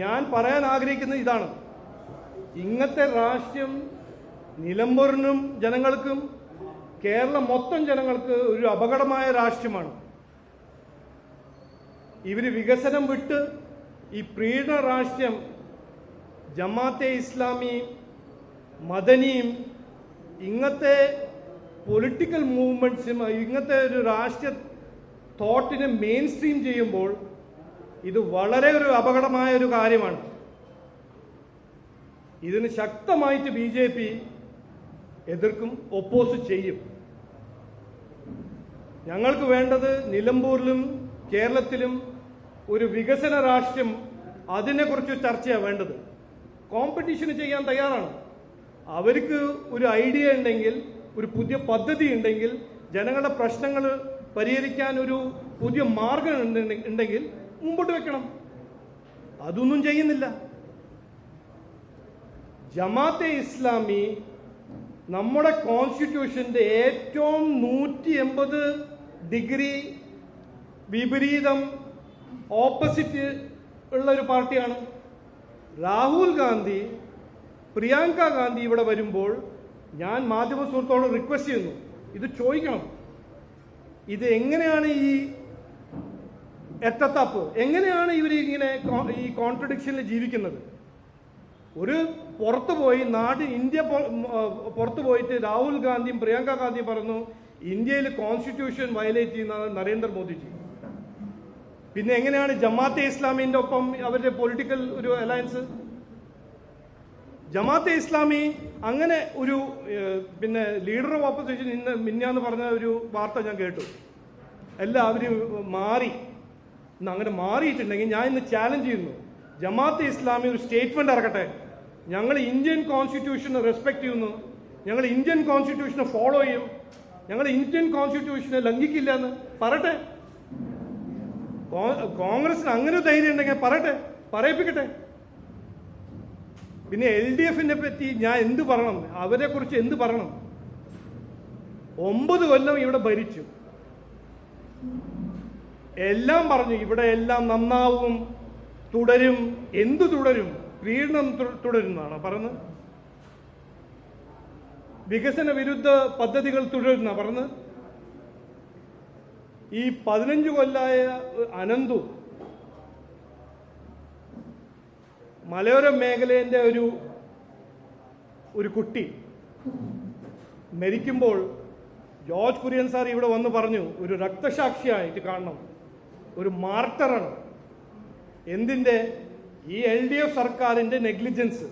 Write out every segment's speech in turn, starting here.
ഞാൻ പറയാൻ ആഗ്രഹിക്കുന്നത് ഇതാണ്. ഇങ്ങനത്തെ രാഷ്ട്രീയം നിലമ്പൂരിനും ജനങ്ങൾക്കും കേരളം മൊത്തം ജനങ്ങൾക്ക് ഒരു അപകടമായ രാഷ്ട്രീയമാണ്. ഇവർ വികസനം വിട്ട് ഈ പ്രീണ രാഷ്ട്രീയം ജമാഅത്തെ ഇസ്ലാമിയും മദനിയും ഇങ്ങനത്തെ പൊളിറ്റിക്കൽ മൂവ്മെന്റ്സും ഇങ്ങനത്തെ ഒരു രാഷ്ട്രീയ തോട്ടിനെ മെയിൻ സ്ട്രീം ചെയ്യുമ്പോൾ ഇത് വളരെ ഒരു അപകടമായ ഒരു കാര്യമാണ്. ഇതിന് ശക്തമായിട്ട് ബി ജെ പി എതിർക്കും ഒപ്പോസ് ചെയ്യും. ഞങ്ങൾക്ക് വേണ്ടത് നിലമ്പൂരിലും കേരളത്തിലും ഒരു വികസന രാഷ്ട്രം അതിനെക്കുറിച്ച് ചർച്ചയാണ് വേണ്ടത്. കോമ്പറ്റീഷന് ചെയ്യാൻ തയ്യാറാണ്. അവർക്ക് ഒരു ഐഡിയ ഉണ്ടെങ്കിൽ ഒരു പുതിയ പദ്ധതി ഉണ്ടെങ്കിൽ ജനങ്ങളുടെ പ്രശ്നങ്ങൾ പരിഹരിക്കാൻ ഒരു പുതിയ മാർഗം ഉണ്ടെങ്കിൽ മുമ്പോട്ട് വെക്കണം. അതൊന്നും ചെയ്യുന്നില്ല. ജമാഅത്തെ ഇസ്ലാമി നമ്മുടെ കോൺസ്റ്റിറ്റ്യൂഷന്റെ ഏറ്റവും നൂറ്റി എൺപത് ഡിഗ്രി വിപരീതം ഓപ്പോസിറ്റ് ഉള്ള ഒരു പാർട്ടിയാണ്. രാഹുൽ ഗാന്ധി പ്രിയങ്ക ഗാന്ധി ഇവിടെ വരുമ്പോൾ ഞാൻ മാധ്യമ സുഹൃത്തോട് റിക്വസ്റ്റ് ചെയ്യുന്നു. ഇത് ചോദിക്കണം. ഇത് എങ്ങനെയാണ് ഈ എത്തത്തപ്പ്. എങ്ങനെയാണ് ഇവർ ഇങ്ങനെ ഈ കോൺട്രഡിക്ഷനിൽ ജീവിക്കുന്നത്? ഒരു പുറത്തു പോയി നാട് ഇന്ത്യ പുറത്തു പോയിട്ട് രാഹുൽ ഗാന്ധിയും പ്രിയങ്ക ഗാന്ധിയും പറഞ്ഞു ഇന്ത്യയിൽ കോൺസ്റ്റിറ്റ്യൂഷൻ വയലേറ്റ് ചെയ്യുന്ന നരേന്ദ്രമോദിജി പിന്നെ എങ്ങനെയാണ് ജമാഅത്തെ ഇസ്ലാമിന്റെ ഒപ്പം അവരുടെ പൊളിറ്റിക്കൽ ഒരു അലയൻസ് ജമാഅത്തെ ഇസ്ലാമി അങ്ങനെ ഒരു പിന്നെ ലീഡർ ഓഫ് ഓപ്പോസിഷൻ ഇന്ന് മിന്നാന്ന് പറഞ്ഞ ഒരു വാർത്ത ഞാൻ കേട്ടു. എല്ലാവരും മാറി. ഇന്ന് അങ്ങനെ മാറിയിട്ടുണ്ടെങ്കിൽ ഞാൻ ഇന്ന് ചാലഞ്ച് ചെയ്യുന്നു. ജമാഅത്തെ ഇസ്ലാമി ഒരു സ്റ്റേറ്റ്മെന്റ് ഇറക്കട്ടെ. ഞങ്ങൾ ഇന്ത്യൻ കോൺസ്റ്റിറ്റ്യൂഷനെ റെസ്പെക്ട് ചെയ്യുന്നു. ഞങ്ങൾ ഇന്ത്യൻ കോൺസ്റ്റിറ്റ്യൂഷനെ ഫോളോ ചെയ്യും. ഞങ്ങൾ ഇന്ത്യൻ കോൺസ്റ്റിറ്റ്യൂഷനെ ലംഘിക്കില്ല എന്ന് പറയട്ടെ. കോൺഗ്രസിന് അങ്ങനെ ധൈര്യം ഉണ്ടെങ്കിൽ പറയട്ടെ. പറയിപ്പിക്കട്ടെ. പിന്നെ എൽ ഡി എഫിനെ പറ്റി ഞാൻ എന്ത് പറയണം? അവരെ കുറിച്ച് എന്ത് പറയണം? ഒമ്പത് കൊല്ലം ഇവിടെ ഭരിച്ചു. എല്ലാം പറഞ്ഞു ഇവിടെ എല്ലാം നന്നാവും തുടരും. എന്തു തുടരും? വീണ്ടും തുടരുന്നതാണ് പറയുന്നത് വികസന വിരുദ്ധ പദ്ധതികൾ തുടരുന്ന പറഞ്ഞ്? ഈ പതിനഞ്ച് കൊല്ലായ അനന്തു മലയോര മേഖലേന്റെ ഒരു ഒരു കുട്ടി മരിക്കുമ്പോൾ ജോർജ് കുര്യൻ സാർ ഇവിടെ വന്ന് പറഞ്ഞു ഒരു രക്തസാക്ഷിയായിട്ട് കാണണം. ഒരു മാർട്ടറാണ്. എന്തിന്റെ? ഈ എൽ ഡി എഫ് സർക്കാരിന്റെ നെഗ്ലിജൻസ്.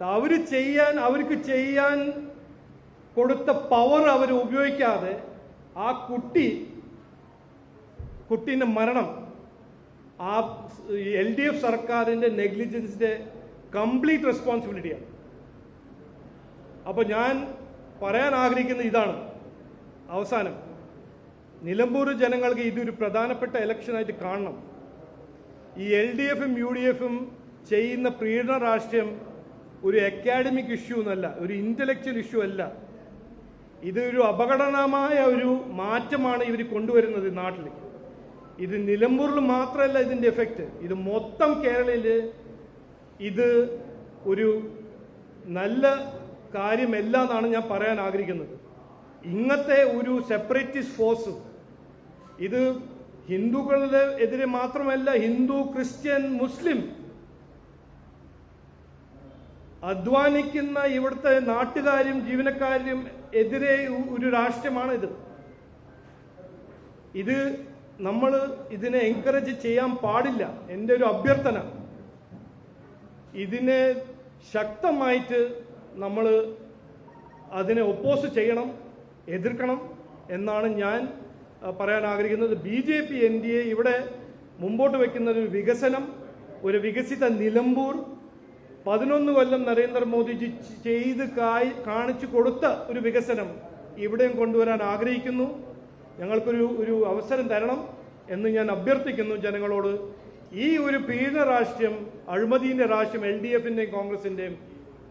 അവർ ചെയ്യാൻ അവർക്ക് ചെയ്യാൻ കൊടുത്ത പവർ അവർ ഉപയോഗിക്കാതെ ആ കുട്ടി കുട്ടീന്റെ മരണം ആ എൽ ഡി എഫ് സർക്കാരിന്റെ നെഗ്ലിജൻസിന്റെ കംപ്ലീറ്റ് റെസ്പോൺസിബിലിറ്റിയാണ് അപ്പോൾ ഞാൻ പറയാൻ ആഗ്രഹിക്കുന്നത് ഇതാണ്. അവസാനം. നിലമ്പൂർ ജനങ്ങൾക്ക് ഇതൊരു പ്രധാനപ്പെട്ട ഇലക്ഷനായിട്ട് കാണണം. ഈ എൽ ഡി എഫും യു ഡി എഫും ചെയ്യുന്ന പ്രീണ രാഷ്ട്രീയം ഒരു അക്കാഡമിക് ഇഷ്യൂ എന്നല്ല ഒരു ഇന്റലക്ച്വൽ ഇഷ്യൂ അല്ല. ഇതൊരു അപകടനമായ ഒരു മാറ്റമാണ് ഇവർ കൊണ്ടുവരുന്നത് നാട്ടിൽ ഇത് നിലമ്പൂരിൽ മാത്രമല്ല ഇതിന്റെ എഫക്റ്റ് ഇത് മൊത്തം കേരളയിൽ ഇത് ഒരു നല്ല കാര്യമല്ല എന്നാണ് ഞാൻ പറയാൻ ആഗ്രഹിക്കുന്നത്. ഇങ്ങനത്തെ ഒരു സെപ്പറേറ്റിസ്റ്റ് ഫോഴ്സ് ഇത് ഹിന്ദുക്കളുടെ എതിരെ മാത്രമല്ല ഹിന്ദു ക്രിസ്ത്യൻ മുസ്ലിം അധ്വാനിക്കുന്ന ഇവിടുത്തെ നാട്ടുകാരും ജീവനക്കാരും എതിരെ ഒരു രാഷ്ട്രമാണ് ഇത് ഇത് നമ്മൾ ഇതിനെ എൻകറേജ് ചെയ്യാൻ പാടില്ല. എന്റെ ഒരു അഭ്യർത്ഥന. ഇതിനെ ശക്തമായിട്ട് നമ്മൾ അതിനെ ഒപ്പോസ് ചെയ്യണം എതിർക്കണം എന്നാണ് ഞാൻ പറയാൻ ആഗ്രഹിക്കുന്നത് B J P N D A ഇവിടെ മുമ്പോട്ട് വെക്കുന്ന ഒരു വികസനം ഒരു വികസിത നിലമ്പൂർ പതിനൊന്ന് കൊല്ലം നരേന്ദ്രമോദിജി ചെയ്ത് കായ് കാണിച്ചു കൊടുത്ത ഒരു വികസനം ഇവിടെയും കൊണ്ടുവരാൻ ആഗ്രഹിക്കുന്നു. ഞങ്ങൾക്കൊരു ഒരു അവസരം തരണം എന്ന് ഞാൻ അഭ്യർത്ഥിക്കുന്നു ജനങ്ങളോട്. ഈ ഒരു പീഡന രാഷ്ട്രീയം അഴിമതിന്റെ രാഷ്ട്രം എൽ ഡി എഫിന്റെയും കോൺഗ്രസിന്റെയും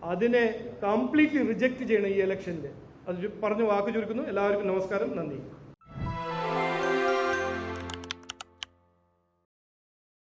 അതിനെ കംപ്ലീറ്റ്ലി റിജക്റ്റ് ചെയ്യണം ഈ ഇലക്ഷന്റെ അത് പറഞ്ഞ് വാക്ക് ചുരുക്കുന്നു. എല്ലാവർക്കും നമസ്കാരം. നന്ദി.